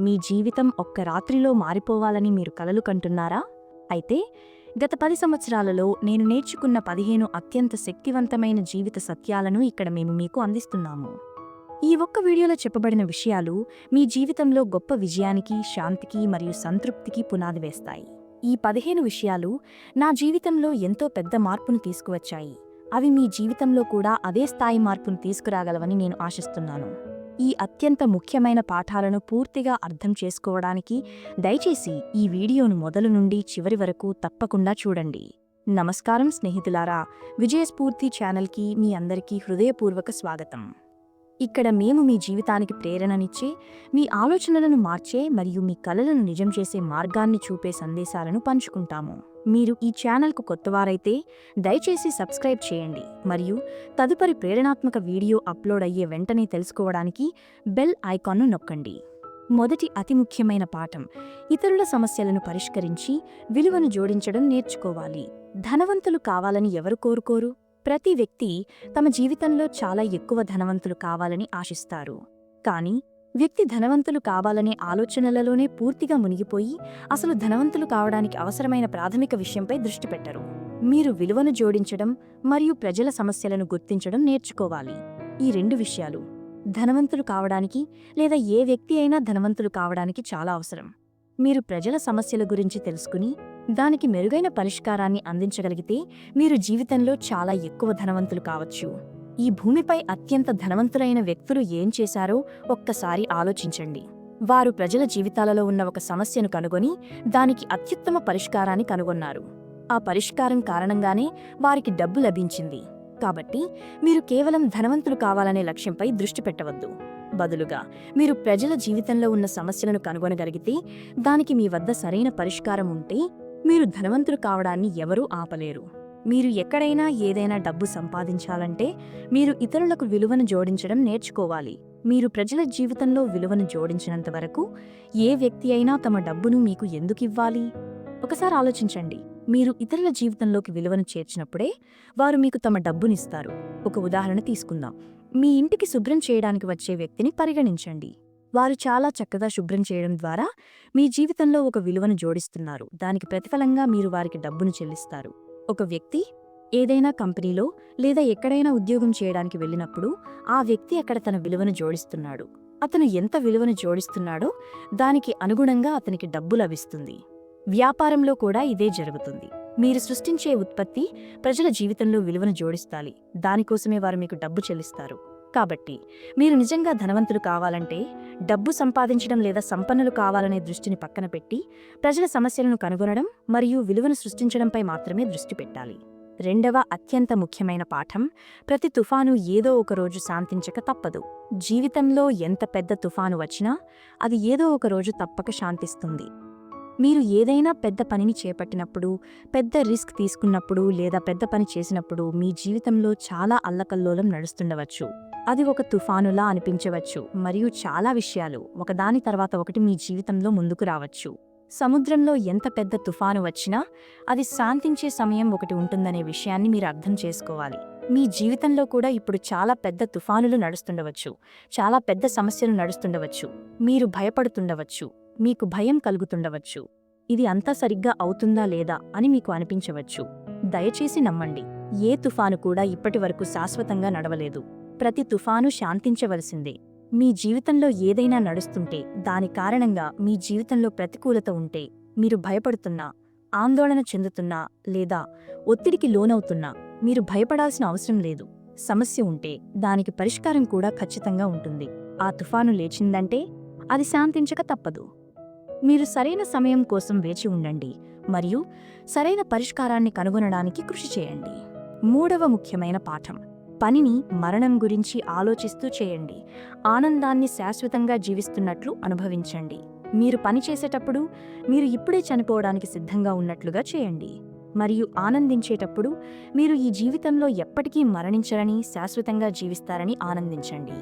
మీ జీవితం ఒక్క రాత్రిలో మారిపోవాలని మీరు కలలు కంటున్నారా? అయితే గత పది సంవత్సరాలలో నేను నేర్చుకున్న పదిహేను అత్యంత శక్తివంతమైన జీవిత సత్యాలను ఇక్కడ మేము మీకు అందిస్తున్నాము. ఈ ఒక్క వీడియోలో చెప్పబడిన విషయాలు మీ జీవితంలో గొప్ప విజయానికి శాంతికి మరియు సంతృప్తికి పునాది వేస్తాయి. ఈ పదిహేను విషయాలు నా జీవితంలో ఎంతో పెద్ద మార్పును తీసుకువచ్చాయి. అవి మీ జీవితంలో కూడా అదే స్థాయి మార్పును తీసుకురాగలవని నేను ఆశిస్తున్నాను. ఈ అత్యంత ముఖ్యమైన పాఠాలను పూర్తిగా అర్థం చేసుకోవడానికి దయచేసి ఈ వీడియోను మొదలు నుండి చివరి వరకు తప్పకుండా చూడండి. నమస్కారం స్నేహితులారా విజయస్ఫూర్తి ఛానల్కి మీ అందరికీ హృదయపూర్వక స్వాగతం. ఇక్కడ మేము మీ జీవితానికి ప్రేరణనిచ్చే మీ ఆలోచనలను మార్చే మరియు మీ కలలను నిజం చేసే మార్గాన్ని చూపే సందేశాలను పంచుకుంటాము. మీరు ఈ ఛానల్కు కొత్తవారైతే దయచేసి సబ్స్క్రైబ్ చేయండి మరియు తదుపరి ప్రేరణాత్మక వీడియో అప్లోడ్ అయ్యే వెంటనే తెలుసుకోవడానికి బెల్ ఐకాన్ను నొక్కండి. మొదటి అతి ముఖ్యమైన పాఠం ఇతరుల సమస్యలను పరిష్కరించి విలువను జోడించడం నేర్చుకోవాలి. ధనవంతులు కావాలని ఎవరు కోరుకోరు? ప్రతి వ్యక్తి తమ జీవితంలో చాలా ఎక్కువ ధనవంతులు కావాలని ఆశిస్తారు. కానీ వ్యక్తి ధనవంతులు కావాలనే ఆలోచనలలోనే పూర్తిగా మునిగిపోయి అసలు ధనవంతులు కావడానికి అవసరమైన ప్రాథమిక విషయంపై దృష్టి పెట్టరు. మీరు విలువను జోడించడం మరియు ప్రజల సమస్యలను గుర్తించడం నేర్చుకోవాలి. ఈ రెండు విషయాలు ధనవంతులు కావడానికి లేదా ఏ వ్యక్తి అయినా ధనవంతులు కావడానికి చాలా అవసరం. మీరు ప్రజల సమస్యల గురించి తెలుసుకుని దానికి మెరుగైన పరిష్కారాన్ని అందించగలిగితే మీరు జీవితంలో చాలా ఎక్కువ ధనవంతులు కావచ్చు. ఈ భూమిపై అత్యంత ధనవంతులైన వ్యక్తులు ఏం చేశారో ఒక్కసారి ఆలోచించండి. వారు ప్రజల జీవితాలలో ఉన్న ఒక సమస్యను కనుగొని దానికి అత్యుత్తమ పరిష్కారాన్ని కనుగొన్నారు. ఆ పరిష్కారం కారణంగానే వారికి డబ్బు లభించింది. కాబట్టి మీరు కేవలం ధనవంతులు కావాలనే లక్ష్యంపై దృష్టి పెట్టవద్దు. బదులుగా మీరు ప్రజల జీవితంలో ఉన్న సమస్యలను కనుగొనగలిగితే దానికి మీ వద్ద సరైన పరిష్కారం ఉంటే మీరు ధనవంతులు కావడాన్ని ఎవరూ ఆపలేరు. మీరు ఎక్కడైనా ఏదైనా డబ్బు సంపాదించాలంటే మీరు ఇతరులకు విలువను జోడించడం నేర్చుకోవాలి. మీరు ప్రజల జీవితంలో విలువను జోడించినంత వరకు ఏ వ్యక్తి అయినా తమ డబ్బును మీకు ఎందుకివ్వాలి ఒకసారి ఆలోచించండి. మీరు ఇతరుల జీవితంలోకి విలువను చేర్చినప్పుడే వారు మీకు తమ డబ్బునిస్తారు ఒక ఉదాహరణ తీసుకుందాం. మీ ఇంటికి శుభ్రం చేయడానికి వచ్చే వ్యక్తిని పరిగణించండి. వారు చాలా చక్కగా శుభ్రం చేయడం ద్వారా మీ జీవితంలో ఒక విలువను జోడిస్తున్నారు. దానికి ప్రతిఫలంగా మీరు వారికి డబ్బును చెల్లిస్తారు. ఒక వ్యక్తి ఏదైనా కంపెనీలో లేదా ఎక్కడైనా ఉద్యోగం చేయడానికి వెళ్ళినప్పుడు ఆ వ్యక్తి అక్కడ తన విలువను జోడిస్తున్నాడు. అతను ఎంత విలువను జోడిస్తున్నాడో దానికి అనుగుణంగా అతనికి డబ్బు లభిస్తుంది. వ్యాపారంలో కూడా ఇదే జరుగుతుంది. మీరు సృష్టించే ఉత్పత్తి ప్రజల జీవితంలో విలువను జోడిస్తాలి. దానికోసమే వారు మీకు డబ్బు చెల్లిస్తారు. కాబట్టి మీరు నిజంగా ధనవంతులు కావాలంటే డబ్బు సంపాదించడం లేదా సంపన్నులు కావాలనే దృష్టిని పక్కన పెట్టి ప్రజల సమస్యలను కనుగొనడం మరియు విలువను సృష్టించడంపై మాత్రమే దృష్టి పెట్టాలి. రెండవ అత్యంత ముఖ్యమైన పాఠం ప్రతి తుఫాను ఏదో ఒకరోజు శాంతించక తప్పదు. జీవితంలో ఎంత పెద్ద తుఫాను వచ్చినా అది ఏదో ఒకరోజు తప్పక శాంతిస్తుంది. మీరు ఏదైనా పెద్ద పనిని చేపట్టినప్పుడు పెద్ద రిస్క్ తీసుకున్నప్పుడు లేదా పెద్ద పని చేసినప్పుడు మీ జీవితంలో చాలా అల్లకల్లోలం నడుస్తుండవచ్చు. అది ఒక తుఫానులా అనిపించవచ్చు. మరియు చాలా విషయాలు ఒకదాని తర్వాత ఒకటి మీ జీవితంలో ముందుకు రావచ్చు. సముద్రంలో ఎంత పెద్ద తుఫాను వచ్చినా అది శాంతించే సమయం ఒకటి ఉంటుందనే విషయాన్ని మీరు అర్థం చేసుకోవాలి. మీ జీవితంలో కూడా ఇప్పుడు చాలా పెద్ద తుఫానులు నడుస్తుండవచ్చు. చాలా పెద్ద సమస్యలు నడుస్తుండవచ్చు. మీరు భయపడుతుండవచ్చు. మీకు భయం కలుగుతుండవచ్చు. ఇది అంతా సరిగ్గా అవుతుందా లేదా అని మీకు అనిపించవచ్చు. దయచేసి నమ్మండి. ఏ తుఫాను కూడా ఇప్పటివరకు శాశ్వతంగా నడవలేదు. ప్రతి తుఫాను శాంతించవలసిందే. మీ జీవితంలో ఏదైనా నడుస్తుంటే దాని కారణంగా మీ జీవితంలో ప్రతికూలత ఉంటే మీరు భయపడుతున్నా ఆందోళన చెందుతున్నా లేదా ఒత్తిడికి లోనవుతున్నా మీరు భయపడాల్సిన అవసరం లేదు. సమస్య ఉంటే దానికి పరిష్కారం కూడా ఖచ్చితంగా ఉంటుంది. ఆ తుఫాను లేచిందంటే అది శాంతించక తప్పదు. మీరు సరైన సమయం కోసం వేచి ఉండండి మరియు సరైన పరిష్కారాన్ని కనుగొనడానికి కృషి చేయండి. మూడవ ముఖ్యమైన పాఠం. పనిని మరణం గురించి ఆలోచిస్తూ చేయండి. ఆనందాన్ని శాశ్వతంగా జీవిస్తున్నట్లు అనుభవించండి. మీరు పని చేసేటప్పుడు మీరు ఇప్పుడే చనిపోవడానికి సిద్ధంగా ఉన్నట్లుగా చేయండి. మరియు ఆనందించేటప్పుడు మీరు ఈ జీవితంలో ఎప్పటికీ మరణించరని శాశ్వతంగా జీవిస్తారని ఆనందించండి.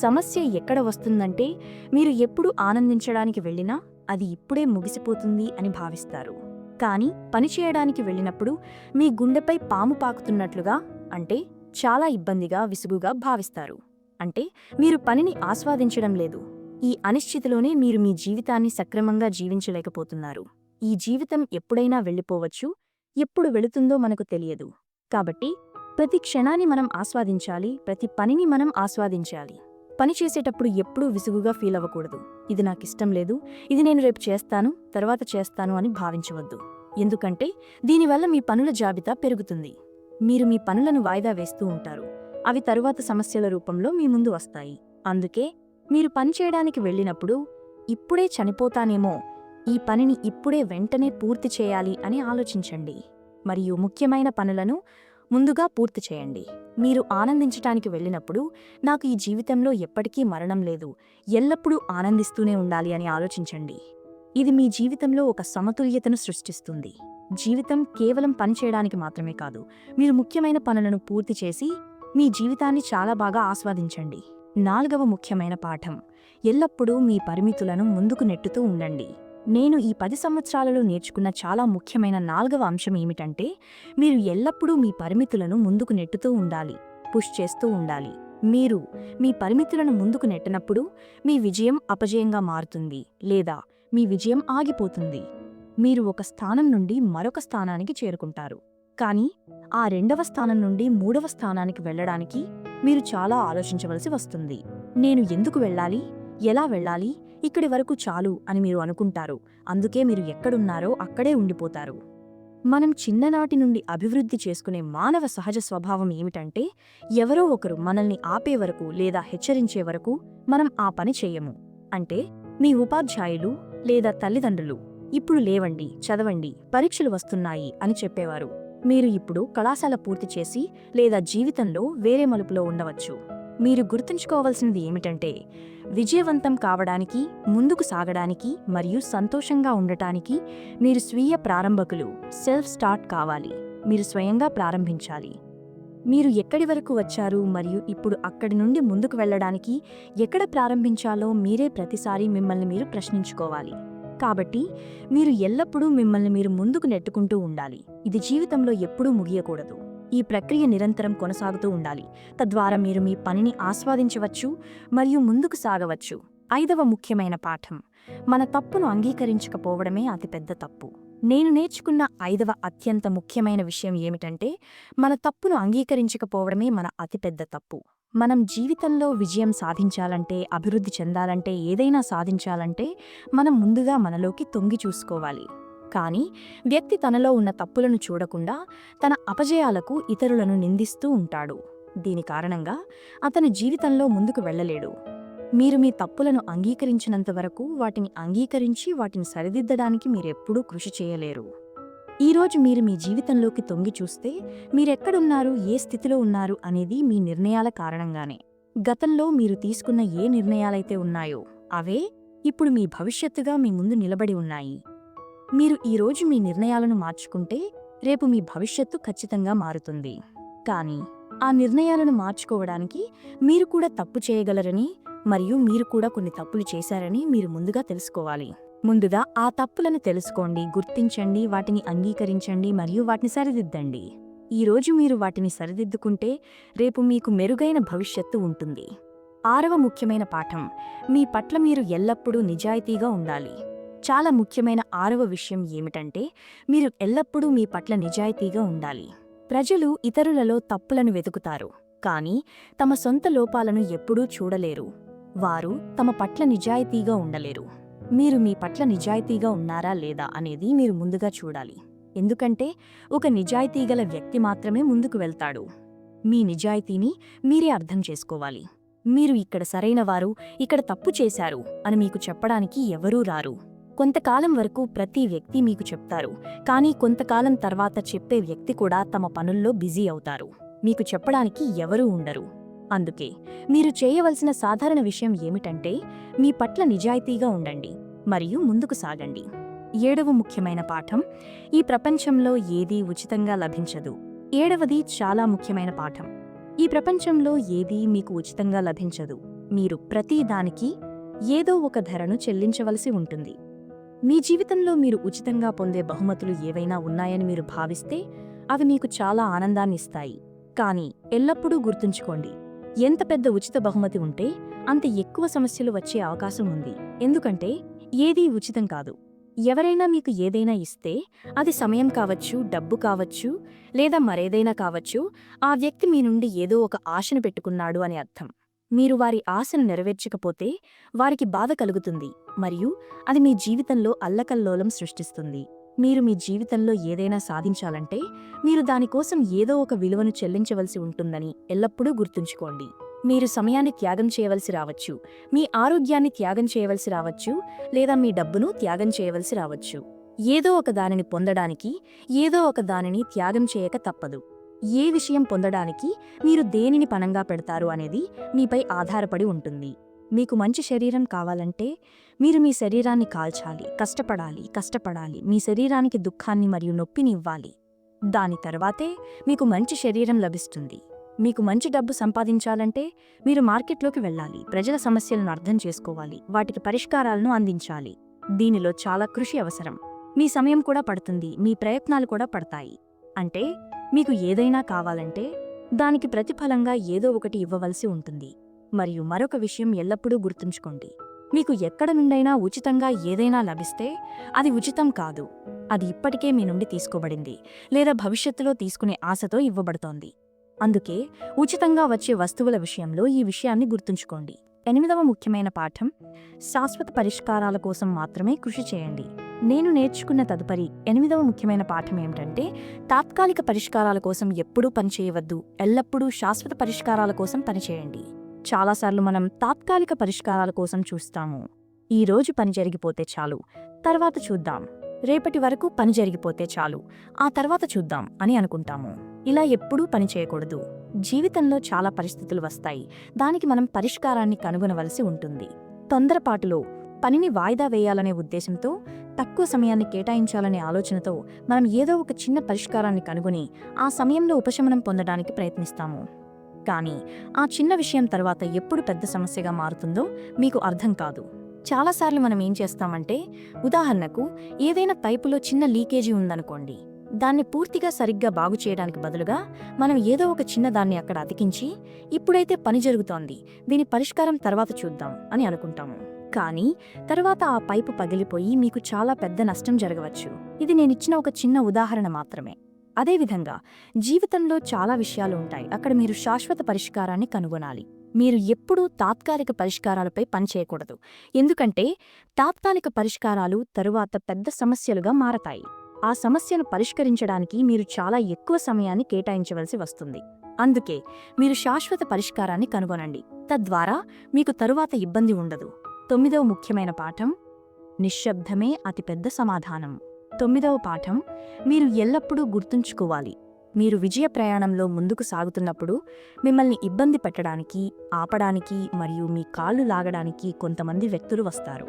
సమస్య ఎక్కడ వస్తుందంటే మీరు ఎప్పుడు ఆనందించడానికి వెళ్ళినా అది ఇప్పుడే ముగిసిపోతుంది అని భావిస్తారు. కానీ పనిచేయడానికి వెళ్ళినప్పుడు మీ గుండెపై పాము పాకుతున్నట్లుగా అంటే చాలా ఇబ్బందిగా విసుగుగా భావిస్తారు. అంటే మీరు పనిని ఆస్వాదించడం లేదు. ఈ అనిశ్చితిలోనే మీరు మీ జీవితాన్ని సక్రమంగా జీవించలేకపోతున్నారు. ఈ జీవితం ఎప్పుడైనా వెళ్ళిపోవచ్చు ఎప్పుడు వెళుతుందో మనకు తెలియదు. కాబట్టి ప్రతి క్షణాన్ని మనం ఆస్వాదించాలి ప్రతి పనిని మనం ఆస్వాదించాలి. పని చేసేటప్పుడు ఎప్పుడూ విసుగుగా ఫీల్ అవ్వకూడదు. ఇది నాకు ఇష్టం లేదు. ఇది నేను రేపు చేస్తాను తర్వాత చేస్తాను అని భావించవద్దు. ఎందుకంటే దీనివల్ల మీ పనుల జాబితా పెరుగుతుంది. మీరు మీ పనులను వాయిదా వేస్తూ ఉంటారు. అవి తరువాత సమస్యల రూపంలో మీ ముందు వస్తాయి. అందుకే మీరు పని చేయడానికి వెళ్ళినప్పుడు ఇప్పుడే చనిపోతానేమో ఈ పనిని ఇప్పుడే వెంటనే పూర్తి చేయాలి అని ఆలోచించండి. మరియు ముఖ్యమైన పనులను ముందుగా పూర్తి చేయండి. మీరు ఆనందించటానికి వెళ్ళినప్పుడు నాకు ఈ జీవితంలో ఎప్పటికీ మరణం లేదు. ఎల్లప్పుడూ ఆనందిస్తూనే ఉండాలి అని ఆలోచించండి. ఇది మీ జీవితంలో ఒక సమతుల్యతను సృష్టిస్తుంది. జీవితం కేవలం పని చేయడానికి మాత్రమే కాదు మీరు ముఖ్యమైన పనులను పూర్తి చేసి మీ జీవితాన్ని చాలా బాగా ఆస్వాదించండి. నాలుగవ ముఖ్యమైన పాఠం. ఎల్లప్పుడూ మీ పరిమితులను ముందుకు నెట్టుతూ ఉండండి. నేను ఈ పది సంవత్సరాలలో నేర్చుకున్న చాలా ముఖ్యమైన నాలుగవ అంశం ఏమిటంటే మీరు ఎల్లప్పుడూ మీ పరిమితులను ముందుకు నెట్టుతూ ఉండాలి పుష్ చేస్తూ ఉండాలి. మీరు మీ పరిమితులను ముందుకు నెట్టనప్పుడు మీ విజయం అపజయంగా మారుతుంది లేదా మీ విజయం ఆగిపోతుంది. మీరు ఒక స్థానం నుండి మరొక స్థానానికి చేరుకుంటారు. కానీ ఆ రెండవ స్థానం నుండి మూడవ స్థానానికి వెళ్ళడానికి మీరు చాలా ఆలోచించవలసి వస్తుంది. నేను ఎందుకు వెళ్ళాలి? ఎలా వెళ్ళాలి? ఇక్కడి వరకు చాలు అని మీరు అనుకుంటారు. అందుకే మీరు ఎక్కడున్నారో అక్కడే ఉండిపోతారు. మనం చిన్ననాటి నుండి అభివృద్ధి చేసుకునే మానవ సహజ స్వభావం ఏమిటంటే ఎవరో ఒకరు మనల్ని ఆపే వరకు లేదా హెచ్చరించే వరకు మనం ఆ పని చేయము. అంటే మీ ఉపాధ్యాయులు లేదా తల్లిదండ్రులు ఇప్పుడు లేవండి చదవండి పరీక్షలు వస్తున్నాయి అని చెప్పేవారు. మీరు ఇప్పుడు కళాశాల పూర్తి చేసి లేదా జీవితంలో వేరే మలుపులో ఉండవచ్చు. మీరు గుర్తుంచుకోవాల్సినది ఏమిటంటే విజయవంతం కావడానికి ముందుకు సాగడానికి మరియు సంతోషంగా ఉండటానికి మీరు స్వీయ ప్రారంభకులు సెల్ఫ్ స్టార్ట్ కావాలి. మీరు స్వయంగా ప్రారంభించాలి. మీరు ఎక్కడి వరకు వచ్చారు మరియు ఇప్పుడు అక్కడి నుండి ముందుకు వెళ్ళడానికి ఎక్కడ ప్రారంభించాలో మీరే ప్రతిసారి మిమ్మల్ని మీరు ప్రశ్నించుకోవాలి. కాబట్టి మీరు ఎల్లప్పుడూ మిమ్మల్ని మీరు ముందుకు నెట్టుకుంటూ ఉండాలి. ఇది జీవితంలో ఎప్పుడూ ముగియకూడదు. ఈ ప్రక్రియ నిరంతరం కొనసాగుతూ ఉండాలి. తద్వారా మీరు మీ పనిని ఆస్వాదించవచ్చు మరియు ముందుకు సాగవచ్చు. ఐదవ ముఖ్యమైన పాఠం. మన తప్పును అంగీకరించకపోవడమే అతిపెద్ద తప్పు. నేను నేర్చుకున్న ఐదవ అత్యంత ముఖ్యమైన విషయం ఏమిటంటే మన తప్పును అంగీకరించకపోవడమే మన అతిపెద్ద తప్పు. మనం జీవితంలో విజయం సాధించాలంటే అభివృద్ధి చెందాలంటే ఏదైనా సాధించాలంటే మనం ముందుగా మనలోకి తొంగి చూసుకోవాలి. కానీ వ్యక్తి తనలో ఉన్న తప్పులను చూడకుండా తన అపజయాలకు ఇతరులను నిందిస్తూ ఉంటాడు. దీని కారణంగా అతని జీవితంలో ముందుకు వెళ్ళలేడు. మీరు మీ తప్పులను అంగీకరించినంత వరకు వాటిని అంగీకరించి వాటిని సరిదిద్దడానికి మీరెప్పుడూ కృషి చేయలేరు. ఈరోజు మీరు మీ జీవితంలోకి తొంగి చూస్తే మీరెక్కడున్నారు ఏ స్థితిలో ఉన్నారు అనేది మీ నిర్ణయాల కారణంగానే. గతంలో మీరు తీసుకున్న ఏ నిర్ణయాలైతే ఉన్నాయో అవే ఇప్పుడు మీ భవిష్యత్తుగా మీ ముందు నిలబడి ఉన్నాయి. మీరు ఈరోజు మీ నిర్ణయాలను మార్చుకుంటే రేపు మీ భవిష్యత్తు ఖచ్చితంగా మారుతుంది. కానీ ఆ నిర్ణయాలను మార్చుకోవడానికి మీరు కూడా తప్పు చేయగలరని మరియు మీరు కూడా కొన్ని తప్పులు చేశారని మీరు ముందుగా తెలుసుకోవాలి. ముందుగా ఆ తప్పులను తెలుసుకోండి గుర్తించండి వాటిని అంగీకరించండి మరియు వాటిని సరిదిద్దండి. ఈరోజు మీరు వాటిని సరిదిద్దుకుంటే రేపు మీకు మెరుగైన భవిష్యత్తు ఉంటుంది. ఆరవ ముఖ్యమైన పాఠం మీ పట్ల మీరు ఎల్లప్పుడూ నిజాయితీగా ఉండాలి. చాలా ముఖ్యమైన ఆరవ విషయం ఏమిటంటే మీరు ఎల్లప్పుడూ మీ పట్ల నిజాయితీగా ఉండాలి. ప్రజలు ఇతరులలో తప్పులను వెతుకుతారు కానీ తమ సొంత లోపాలను ఎప్పుడూ చూడలేరు. వారు తమ పట్ల నిజాయితీగా ఉండలేరు. మీరు మీ పట్ల నిజాయితీగా ఉన్నారా లేదా అనేది మీరు ముందుగా చూడాలి. ఎందుకంటే ఒక నిజాయితీగల వ్యక్తి మాత్రమే ముందుకు వెళ్తాడు. మీ నిజాయితీని మీరే అర్థం చేసుకోవాలి. మీరు ఇక్కడ సరైనవారు ఇక్కడ తప్పు చేశారు అని మీకు చెప్పడానికి ఎవరూ రారు. కొంతకాలం వరకు ప్రతి వ్యక్తి మీకు చెప్తారు. కానీ కొంతకాలం తర్వాత చెప్పే వ్యక్తి కూడా తమ పనుల్లో బిజీ అవుతారు. మీకు చెప్పడానికి ఎవరూ ఉండరు. అందుకే మీరు చేయవలసిన సాధారణ విషయం ఏమిటంటే మీ పట్ల నిజాయితీగా ఉండండి. మరియు ముందుకు సాగండి. ఏడవ ముఖ్యమైన పాఠం ఈ ప్రపంచంలో ఏదీ ఉచితంగా లభించదు. ఏడవది చాలా ముఖ్యమైన పాఠం. ఈ ప్రపంచంలో ఏదీ మీకు ఉచితంగా లభించదు. మీరు ప్రతి దానికి ఏదో ఒక ధరను చెల్లించవలసి ఉంటుంది. మీ జీవితంలో మీరు ఉచితంగా పొందే బహుమతులు ఏవైనా ఉన్నాయని మీరు భావిస్తే అవి మీకు చాలా ఆనందాన్నిస్తాయి కానీ ఎల్లప్పుడూ గుర్తుంచుకోండి ఎంత పెద్ద ఉచిత బహుమతి ఉంటే అంత ఎక్కువ సమస్యలు వచ్చే అవకాశం ఉంది. ఎందుకంటే ఏదీ ఉచితం కాదు. ఎవరైనా మీకు ఏదైనా ఇస్తే అది సమయం కావచ్చు డబ్బు కావచ్చు లేదా మరేదైనా కావచ్చు ఆ వ్యక్తి మీ నుండి ఏదో ఒక ఆశను పెట్టుకున్నాడు అని అర్థం. మీరు వారి ఆశను నెరవేర్చకపోతే వారికి బాధ కలుగుతుంది. మరియు అది మీ జీవితంలో అల్లకల్లోలం సృష్టిస్తుంది. మీరు మీ జీవితంలో ఏదైనా సాధించాలంటే మీరు దానికోసం ఏదో ఒక విలువను చెల్లించవలసి ఉంటుందని ఎల్లప్పుడూ గుర్తుంచుకోండి. మీరు సమయాన్ని త్యాగం చేయవలసి రావచ్చు మీ ఆరోగ్యాన్ని త్యాగం చేయవలసి రావచ్చు లేదా మీ డబ్బును త్యాగం చేయవలసి రావచ్చు. ఏదో ఒక దానిని పొందడానికి ఏదో ఒక దానిని త్యాగం చేయక తప్పదు. ఏ విషయం పొందడానికి మీరు దేనిని పణంగా పెడతారు అనేది మీపై ఆధారపడి ఉంటుంది. మీకు మంచి శరీరం కావాలంటే మీరు మీ శరీరాన్ని కాల్చాలి కష్టపడాలి కష్టపడాలి. మీ శరీరానికి దుఃఖాన్ని మరియు నొప్పిని ఇవ్వాలి. దాని తర్వాతే మీకు మంచి శరీరం లభిస్తుంది. మీకు మంచి డబ్బు సంపాదించాలంటే మీరు మార్కెట్లోకి వెళ్ళాలి. ప్రజల సమస్యలను అర్థం చేసుకోవాలి. వాటికి పరిష్కారాలను అందించాలి. దీనిలో చాలా కృషి అవసరం. మీ సమయం కూడా పడుతుంది. మీ ప్రయత్నాలు కూడా పడతాయి. అంటే మీకు ఏదైనా కావాలంటే దానికి ప్రతిఫలంగా ఏదో ఒకటి ఇవ్వవలసి ఉంటుంది. మరియు మరొక విషయం ఎల్లప్పుడూ గుర్తుంచుకోండి. మీకు ఎక్కడ నుండైనా ఉచితంగా ఏదైనా లభిస్తే అది ఉచితం కాదు. అది ఇప్పటికే మీ నుండి తీసుకోబడింది లేదా భవిష్యత్తులో తీసుకునే ఆశతో ఇవ్వబడుతోంది. అందుకే ఉచితంగా వచ్చే వస్తువుల విషయంలో ఈ విషయాన్ని గుర్తుంచుకోండి. ఎనిమిదవ ముఖ్యమైన పాఠం శాశ్వత పరిష్కారాల కోసం మాత్రమే కృషి చేయండి. నేను నేర్చుకున్న తదుపరి ఎనిమిదవ ముఖ్యమైన పాఠం ఏమిటంటే తాత్కాలిక పరిష్కారాల కోసం ఎప్పుడూ పనిచేయవద్దు ఎల్లప్పుడూ శాశ్వత పరిష్కారాల కోసం పనిచేయండి చాలాసార్లు మనం తాత్కాలిక పరిష్కారాల కోసం చూస్తాము. ఈ రోజు పని జరిగిపోతే చాలు. తర్వాత చూద్దాం. రేపటి వరకు పని జరిగిపోతే చాలు. ఆ తర్వాత చూద్దాం అని అనుకుంటాము. ఇలా ఎప్పుడూ పని చేయకూడదు. జీవితంలో చాలా పరిస్థితులు వస్తాయి. దానికి మనం పరిష్కారాన్ని కనుగొనవలసి ఉంటుంది. తొందరపాటులో పనిని వాయిదా వేయాలనే ఉద్దేశంతో తక్కువ సమయాన్ని కేటాయించాలనే ఆలోచనతో మనం ఏదో ఒక చిన్న పరిష్కారాన్ని కనుగొని ఆ సమయంలో ఉపశమనం పొందడానికి ప్రయత్నిస్తాము. కానీ ఆ చిన్న విషయం తర్వాత ఎప్పుడు పెద్ద సమస్యగా మారుతుందో మీకు అర్థం కాదు. చాలాసార్లు మనం ఏం చేస్తామంటే ఉదాహరణకు ఏదైనా పైపులో చిన్న లీకేజీ ఉందనుకోండి దాన్ని పూర్తిగా సరిగ్గా బాగు చేయడానికి బదులుగా మనం ఏదో ఒక చిన్న దాన్ని అక్కడ అతికించి ఇప్పుడైతే పని జరుగుతోంది దీని పరిష్కారం తర్వాత చూద్దాం అని అనుకుంటాము. కానీ తర్వాత ఆ పైపు పగిలిపోయి మీకు చాలా పెద్ద నష్టం జరగవచ్చు. ఇది నేనిచ్చిన ఒక చిన్న ఉదాహరణ మాత్రమే. అదేవిధంగా జీవితంలో చాలా విషయాలు ఉంటాయి. అక్కడ మీరు శాశ్వత పరిష్కారాన్ని కనుగొనాలి. మీరు ఎప్పుడూ తాత్కాలిక పరిష్కారాలపై పనిచేయకూడదు ఎందుకంటే తాత్కాలిక పరిష్కారాలు తరువాత పెద్ద సమస్యలుగా మారతాయి. ఆ సమస్యను పరిష్కరించడానికి మీరు చాలా ఎక్కువ సమయాన్ని కేటాయించవలసి వస్తుంది. అందుకే మీరు శాశ్వత పరిష్కారాన్ని కనుగొనండి. తద్వారా మీకు తరువాత ఇబ్బంది ఉండదు. తొమ్మిదవ ముఖ్యమైన పాఠం నిశ్శబ్దమే అతిపెద్ద సమాధానం. తొమ్మిదవ పాఠం మీరు ఎల్లప్పుడూ గుర్తుంచుకోవాలి. మీరు విజయ ప్రయాణంలో ముందుకు సాగుతున్నప్పుడు మిమ్మల్ని ఇబ్బంది పెట్టడానికి ఆపడానికి మరియు మీ కాళ్ళు లాగడానికి కొంతమంది వ్యక్తులు వస్తారు.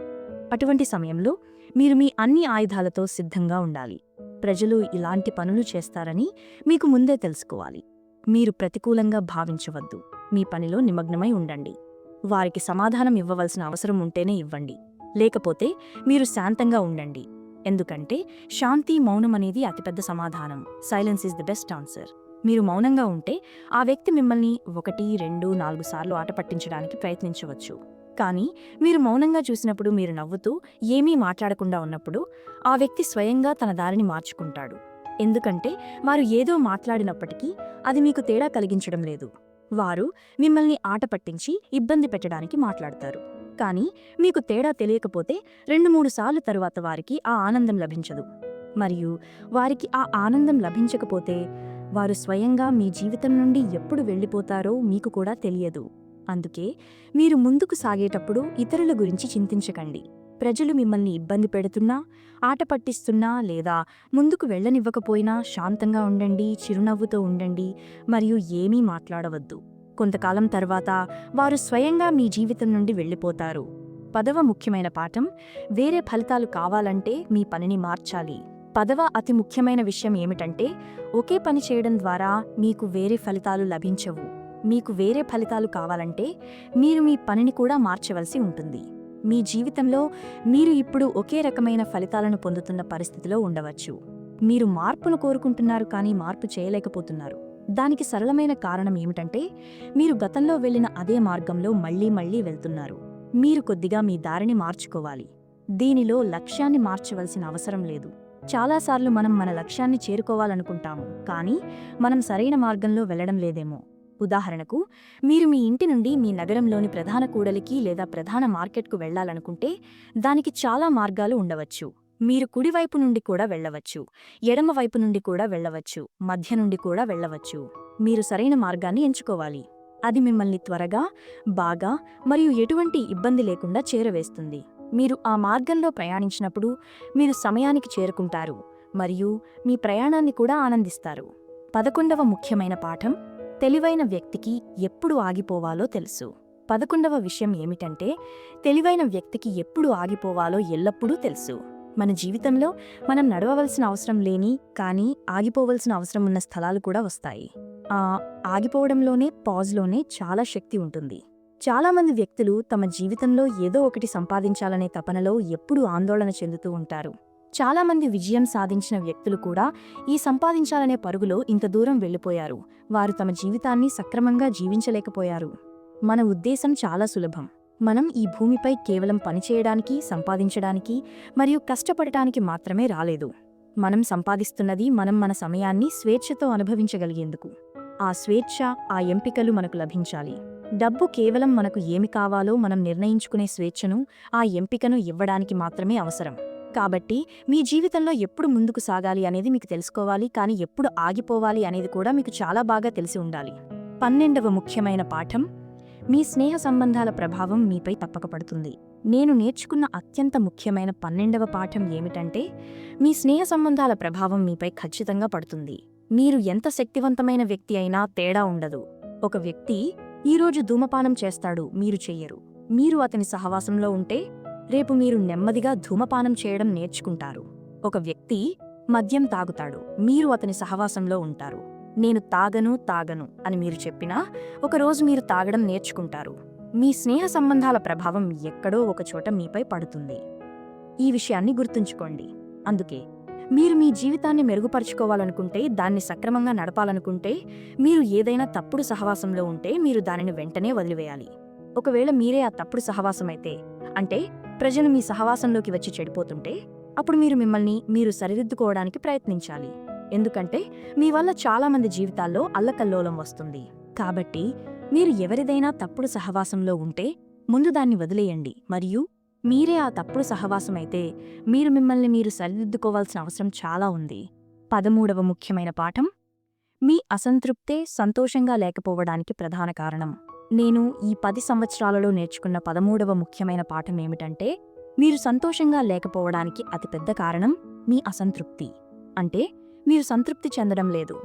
అటువంటి సమయంలో మీరు మీ అన్ని ఆయుధాలతో సిద్ధంగా ఉండాలి. ప్రజలు ఇలాంటి పనులు చేస్తారని మీకు ముందే తెలుసుకోవాలి. మీరు ప్రతికూలంగా భావించవద్దు. మీ పనిలో నిమగ్నమై ఉండండి. వారికి సమాధానం ఇవ్వవలసిన అవసరం ఉంటేనే ఇవ్వండి. లేకపోతే మీరు శాంతంగా ఉండండి. ఎందుకంటే శాంతి మౌనం అనేది అతిపెద్ద సమాధానం. Silence is the best answer మీరు మౌనంగా ఉంటే ఆ వ్యక్తి మిమ్మల్ని ఒకటి రెండు నాలుగు సార్లు ఆట పట్టించడానికి ప్రయత్నించవచ్చు. కానీ మీరు మౌనంగా చూసినప్పుడు మీరు నవ్వుతూ ఏమీ మాట్లాడకుండా ఉన్నప్పుడు ఆ వ్యక్తి స్వయంగా తన దారిని మార్చుకుంటాడు. ఎందుకంటే వారు ఏదో మాట్లాడినప్పటికీ అది మీకు తేడా కలిగించడం లేదు. వారు మిమ్మల్ని ఆట పట్టించి ఇబ్బంది పెట్టడానికి మాట్లాడతారు. కానీ మీకు తేడా తెలియకపోతే రెండు మూడు సార్లు తరువాత వారికి ఆ ఆనందం లభించదు. మరియు వారికి ఆ ఆనందం లభించకపోతే వారు స్వయంగా మీ జీవితం నుండి ఎప్పుడు వెళ్ళిపోతారో మీకు కూడా తెలియదు. అందుకే మీరు ముందుకు సాగేటప్పుడు ఇతరుల గురించి చింతించకండి. ప్రజలు మిమ్మల్ని ఇబ్బంది పెడుతున్నా ఆట పట్టిస్తున్నా లేదా ముందుకు వెళ్ళనివ్వకపోయినా శాంతంగా ఉండండి చిరునవ్వుతో ఉండండి మరియు ఏమీ మాట్లాడవద్దు. కొంతకాలం తర్వాత వారు స్వయంగా మీ జీవితం నుండి వెళ్ళిపోతారు. పదవ ముఖ్యమైన పాఠం వేరే ఫలితాలు కావాలంటే మీ పనిని మార్చాలి. పదవ అతి ముఖ్యమైన విషయం ఏమిటంటే ఒకే పని చేయడం ద్వారా మీకు వేరే ఫలితాలు లభించవు. మీకు వేరే ఫలితాలు కావాలంటే మీరు మీ పనిని కూడా మార్చవలసి ఉంటుంది. మీ జీవితంలో మీరు ఇప్పుడు ఒకే రకమైన ఫలితాలను పొందుతున్న పరిస్థితిలో ఉండవచ్చు. మీరు మార్పును కోరుకుంటున్నారు కానీ మార్పు చేయలేకపోతున్నారు. దానికి సరళమైన కారణం ఏమిటంటే మీరు గతంలో వెళ్ళిన అదే మార్గంలో మళ్ళీ మళ్ళీ వెళ్తున్నారు. మీరు కొద్దిగా మీ దారిని మార్చుకోవాలి. దీనిలో లక్ష్యాన్ని మార్చవలసిన అవసరం లేదు. చాలాసార్లు మనం మన లక్ష్యాన్ని చేరుకోవాలనుకుంటాము కానీ మనం సరైన మార్గంలో వెళ్ళడం లేదేమో. ఉదాహరణకు మీరు మీ ఇంటి నుండి మీ నగరంలోని ప్రధాన కూడలికి లేదా ప్రధాన మార్కెట్కు వెళ్ళాలనుకుంటే దానికి చాలా మార్గాలు ఉండవచ్చు. మీరు కుడివైపు నుండి కూడా వెళ్ళవచ్చు ఎడమవైపు నుండి కూడా వెళ్ళవచ్చు మధ్య నుండి కూడా వెళ్ళవచ్చు. మీరు సరైన మార్గాన్ని ఎంచుకోవాలి. అది మిమ్మల్ని త్వరగా బాగా మరియు ఎటువంటి ఇబ్బంది లేకుండా చేరవేస్తుంది. మీరు ఆ మార్గంలో ప్రయాణించినప్పుడు మీరు సమయానికి చేరుకుంటారు మరియు మీ ప్రయాణాన్ని కూడా ఆనందిస్తారు. పదకొండవ ముఖ్యమైన పాఠం తెలివైన వ్యక్తికి ఎప్పుడు ఆగిపోవాలో తెలుసు. పదకొండవ విషయం ఏమిటంటే తెలివైన వ్యక్తికి ఎప్పుడు ఆగిపోవాలో ఎల్లప్పుడూ తెలుసు. మన జీవితంలో మనం నడవవలసిన అవసరం లేని కానీ ఆగిపోవలసిన అవసరం ఉన్న స్థలాలు కూడా వస్తాయి. ఆ ఆగిపోవడంలోనే పాజ్లోనే చాలా శక్తి ఉంటుంది. చాలామంది వ్యక్తులు తమ జీవితంలో ఏదో ఒకటి సంపాదించాలనే తపనలో ఎప్పుడూ ఆందోళన చెందుతూ ఉంటారు. చాలామంది విజయం సాధించిన వ్యక్తులు కూడా ఈ సంపాదించాలనే పరుగులో ఇంత దూరం వెళ్ళిపోయారు. వారు తమ జీవితాన్ని సక్రమంగా జీవించలేకపోయారు. మన ఉద్దేశం చాలా సులభం. మనం ఈ భూమిపై కేవలం పనిచేయడానికి సంపాదించడానికి మరియు కష్టపడటానికి మాత్రమే రాలేదు. మనం సంపాదిస్తున్నది మనం మన సమయాన్ని స్వేచ్ఛతో అనుభవించగలిగేందుకు. ఆ స్వేచ్ఛ ఆ ఎంపికలు మనకు లభించాలి. డబ్బు కేవలం మనకు ఏమి కావాలో మనం నిర్ణయించుకునే స్వేచ్ఛను ఆ ఎంపికను ఇవ్వడానికి మాత్రమే అవసరం. కాబట్టి మీ జీవితంలో ఎప్పుడు ముందుకు సాగాలి అనేది మీకు తెలుసుకోవాలి కానీ ఎప్పుడు ఆగిపోవాలి అనేది కూడా మీకు చాలా బాగా తెలిసి ఉండాలి. పన్నెండవ ముఖ్యమైన పాఠం మీ స్నేహ సంబంధాల ప్రభావం మీపై తప్పక పడుతుంది. నేను నేర్చుకున్న అత్యంత ముఖ్యమైన పన్నెండవ పాఠం ఏమిటంటే మీ స్నేహ సంబంధాల ప్రభావం మీపై ఖచ్చితంగా పడుతుంది. మీరు ఎంత శక్తివంతమైన వ్యక్తి అయినా తేడా ఉండదు. ఒక వ్యక్తి ఈరోజు ధూమపానం చేస్తాడు మీరు చెయ్యరు. మీరు అతని సహవాసంలో ఉంటే రేపు మీరు నెమ్మదిగా ధూమపానం చేయడం నేర్చుకుంటారు. ఒక వ్యక్తి మద్యం తాగుతాడు మీరు అతని సహవాసంలో ఉంటారు. నేను తాగను తాగను అని మీరు చెప్పినా ఒకరోజు మీరు తాగడం నేర్చుకుంటారు. మీ స్నేహ సంబంధాల ప్రభావం ఎక్కడో ఒకచోట మీపై పడుతుంది. ఈ విషయాన్ని గుర్తుంచుకోండి. అందుకే మీరు మీ జీవితాన్ని మెరుగుపరుచుకోవాలనుకుంటే దాన్ని సక్రమంగా నడపాలనుకుంటే మీరు ఏదైనా తప్పుడు సహవాసంలో ఉంటే మీరు దానిని వెంటనే వదిలివేయాలి. ఒకవేళ మీరే ఆ తప్పుడు సహవాసమైతే అంటే ప్రజలు మీ సహవాసంలోకి వచ్చి చెడిపోతుంటే అప్పుడు మీరు మిమ్మల్ని మీరు సరిదిద్దుకోవడానికి ప్రయత్నించాలి. ఎందుకంటే మీ వల్ల చాలామంది జీవితాల్లో అల్లకల్లోలం వస్తుంది. కాబట్టి మీరు ఎవరిదైనా తప్పుడు సహవాసంలో ఉంటే ముందు దాన్ని వదిలేయండి. మరియు మీరే ఆ తప్పుడు సహవాసమైతే మీరు మిమ్మల్ని మీరు సరిదిద్దుకోవాల్సిన అవసరం చాలా ఉంది. పదమూడవ ముఖ్యమైన పాఠం. మీ అసంతృప్తే సంతోషంగా లేకపోవడానికి ప్రధాన కారణం. నేను ఈ పది సంవత్సరాలలో నేర్చుకున్న పదమూడవ ముఖ్యమైన పాఠం ఏమిటంటే మీరు సంతోషంగా లేకపోవడానికి అతిపెద్ద కారణం మీ అసంతృప్తి. అంటే మీరు సంతృప్తి చెందడం లేదు.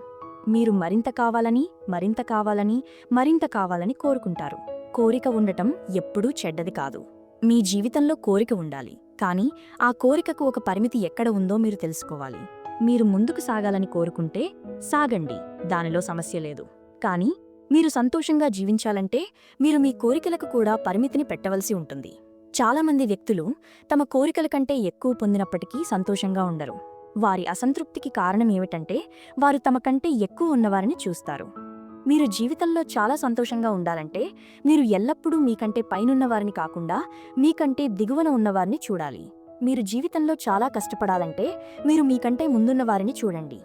మీరు మరింత కావాలని మరింత కావాలని మరింత కావాలని కోరుకుంటారు. కోరిక ఉండటం ఎప్పుడూ చెడ్డది కాదు. మీ జీవితంలో కోరిక ఉండాలి. కానీ ఆ కోరికకు ఒక పరిమితి ఎక్కడ ఉందో మీరు తెలుసుకోవాలి. మీరు ముందుకు సాగాలని కోరుకుంటే సాగండి. దానిలో సమస్య లేదు. కానీ మీరు సంతోషంగా జీవించాలంటే మీరు మీ కోరికలకు కూడా పరిమితిని పెట్టవలసి ఉంటుంది. చాలామంది వ్యక్తులు తమ కోరికల కంటే ఎక్కువ పొందినప్పటికీ సంతోషంగా ఉండరు. వారి అసంతృప్తికి కారణం ఏమిటంటే వారు తమ కంటే ఎక్కువ ఉన్నవారిని చూస్తారు. మీరు జీవితంలో చాలా సంతోషంగా ఉండాలంటే మీరు ఎల్లప్పుడూ మీకంటే పైనున్న వారిని కాకుండా మీకంటే దిగువన ఉన్నవారిని చూడాలి. మీరు జీవితంలో చాలా కష్టపడాలంటే మీరు మీకంటే ముందున్న వారిని చూడండి.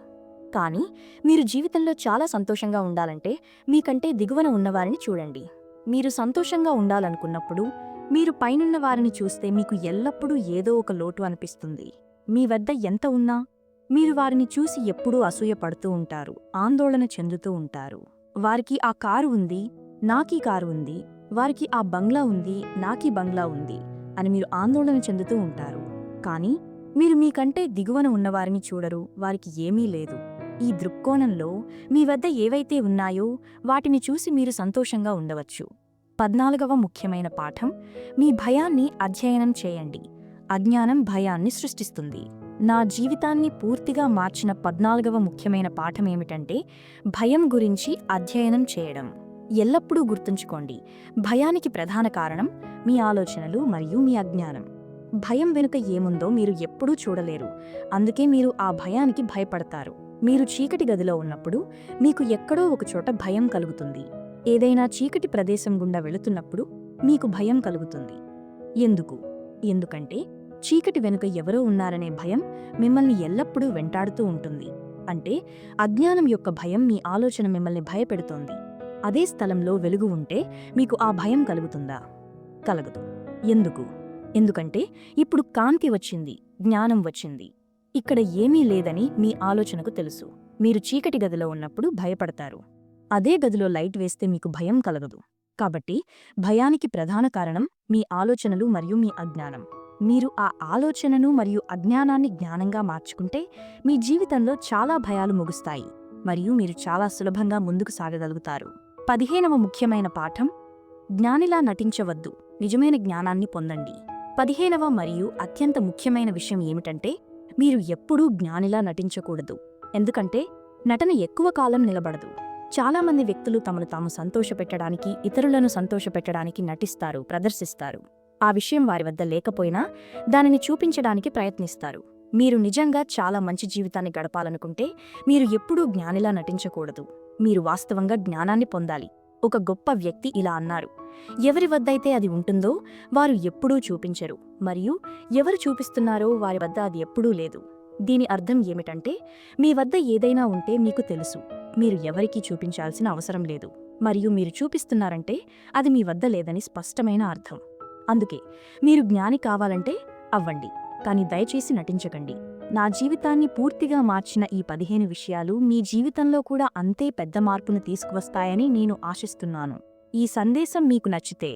కానీ మీరు జీవితంలో చాలా సంతోషంగా ఉండాలంటే మీకంటే దిగువన ఉన్నవారిని చూడండి. మీరు సంతోషంగా ఉండాలనుకున్నప్పుడు మీరు పైనున్న వారిని చూస్తే మీకు ఎల్లప్పుడూ ఏదో ఒక లోటు అనిపిస్తుంది. మీ వద్ద ఎంత ఉన్నా మీరు వారిని చూసి ఎప్పుడూ అసూయపడుతూ ఉంటారు ఆందోళన చెందుతూ ఉంటారు. వారికి ఆ కారు ఉంది నాకీ కారు ఉంది వారికి ఆ బంగ్లా ఉంది నాకీ బంగ్లా ఉంది అని మీరు ఆందోళన చెందుతూ ఉంటారు. కానీ మీరు మీకంటే దిగువన ఉన్నవారిని చూడరు వారికి ఏమీ లేదు. ఈ దృక్కోణంలో మీ వద్ద ఏవైతే ఉన్నాయో వాటిని చూసి మీరు సంతోషంగా ఉండవచ్చు. పద్నాలుగవ ముఖ్యమైన పాఠం మీ భయాన్ని అధ్యయనం చేయండి. అజ్ఞానం భయాన్ని సృష్టిస్తుంది. నా జీవితాన్ని పూర్తిగా మార్చిన పద్నాలుగవ ముఖ్యమైన పాఠం ఏమిటంటే భయం గురించి అధ్యయనం చేయడం. ఎల్లప్పుడూ గుర్తుంచుకోండి భయానికి ప్రధాన కారణం మీ ఆలోచనలు మరియు మీ అజ్ఞానం. భయం వెనుక ఏముందో మీరు ఎప్పుడూ చూడలేరు. అందుకే మీరు ఆ భయానికి భయపడతారు. మీరు చీకటి గదిలో ఉన్నప్పుడు మీకు ఎక్కడో ఒకచోట భయం కలుగుతుంది. ఏదైనా చీకటి ప్రదేశం గుండా వెళుతున్నప్పుడు మీకు భయం కలుగుతుంది. ఎందుకు? ఎందుకంటే చీకటి వెనుక ఎవరో ఉన్నారనే భయం మిమ్మల్ని ఎల్లప్పుడూ వెంటాడుతూ ఉంటుంది. అంటే అజ్ఞానం యొక్క భయం మీ ఆలోచన మిమ్మల్ని భయపెడుతోంది. అదే స్థలంలో వెలుగు ఉంటే మీకు ఆ భయం కలుగుతుందా? కలగదు. ఎందుకు? ఎందుకంటే ఇప్పుడు కాంతి వచ్చింది జ్ఞానం వచ్చింది. ఇక్కడ ఏమీ లేదని మీ ఆలోచనకు తెలుసు. మీరు చీకటి గదిలో ఉన్నప్పుడు భయపడతారు. అదే గదిలో లైట్ వేస్తే మీకు భయం కలగదు. కాబట్టి భయానికి ప్రధాన కారణం మీ ఆలోచనలు మరియు మీ అజ్ఞానం. మీరు ఆ ఆలోచనను మరియు అజ్ఞానాన్ని జ్ఞానంగా మార్చుకుంటే మీ జీవితంలో చాలా భయాలు ముగుస్తాయి మరియు మీరు చాలా సులభంగా ముందుకు సాగగలుగుతారు. పదిహేనవ ముఖ్యమైన పాఠం జ్ఞానిలా నటించవద్దు. నిజమైన జ్ఞానాన్ని పొందండి. పదిహేనవ మరియు అత్యంత ముఖ్యమైన విషయం ఏమిటంటే మీరు ఎప్పుడూ జ్ఞానిలా నటించకూడదు. ఎందుకంటే నటన ఎక్కువ కాలం నిలబడదు. చాలామంది వ్యక్తులు తమను తాము సంతోషపెట్టడానికి ఇతరులను సంతోషపెట్టడానికి నటిస్తారు ప్రదర్శిస్తారు. ఆ విషయం వారి వద్ద లేకపోయినా దానిని చూపించడానికి ప్రయత్నిస్తారు. మీరు నిజంగా చాలా మంచి జీవితాన్ని గడపాలనుకుంటే మీరు ఎప్పుడూ జ్ఞానిలా నటించకూడదు. మీరు వాస్తవంగా జ్ఞానాన్ని పొందాలి. ఒక గొప్ప వ్యక్తి ఇలా అన్నారు. ఎవరి వద్దైతే అది ఉంటుందో వారు ఎప్పుడూ చూపించరు. మరియు ఎవరు చూపిస్తున్నారో వారి వద్ద అది ఎప్పుడూ లేదు. దీని అర్థం ఏమిటంటే మీ వద్ద ఏదైనా ఉంటే మీకు తెలుసు. మీరు ఎవరికీ చూపించాల్సిన అవసరం లేదు. మరియు మీరు చూపిస్తున్నారంటే అది మీ వద్ద లేదని స్పష్టమైన అర్థం. అందుకే మీరు జ్ఞాని కావాలంటే అవ్వండి. కానీ దయచేసి నటించకండి. నా జీవితాన్ని పూర్తిగా మార్చిన ఈ పదిహేను విషయాలు మీ జీవితంలో కూడా అంతే పెద్ద మార్పును తీసుకువస్తాయని నేను ఆశిస్తున్నాను. ఈ సందేశం మీకు నచ్చితే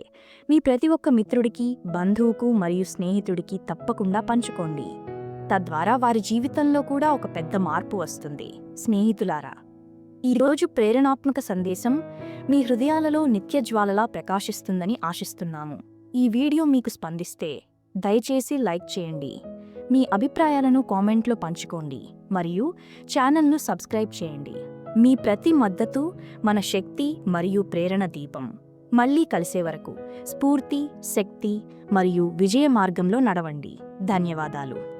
మీ ప్రతి ఒక్క మిత్రుడికి బంధువుకు మరియు స్నేహితుడికి తప్పకుండా పంచుకోండి. తద్వారా వారి జీవితంలో కూడా ఒక పెద్ద మార్పు వస్తుంది. స్నేహితులారా ఈరోజు ప్రేరణాత్మక సందేశం మీ హృదయాలలో నిత్యజ్వాలలా ప్రకాశిస్తుందని ఆశిస్తున్నాము. ఈ వీడియో మీకు స్పందిస్తే దయచేసి లైక్ చేయండి. మీ అభిప్రాయాలను కామెంట్లో పంచుకోండి మరియు ఛానల్ను సబ్స్క్రైబ్ చేయండి. మీ ప్రతి మద్దతు మన శక్తి మరియు ప్రేరణ దీపం. మళ్ళీ కలిసే వరకు స్ఫూర్తి శక్తి మరియు విజయ మార్గంలో నడవండి. ధన్యవాదాలు.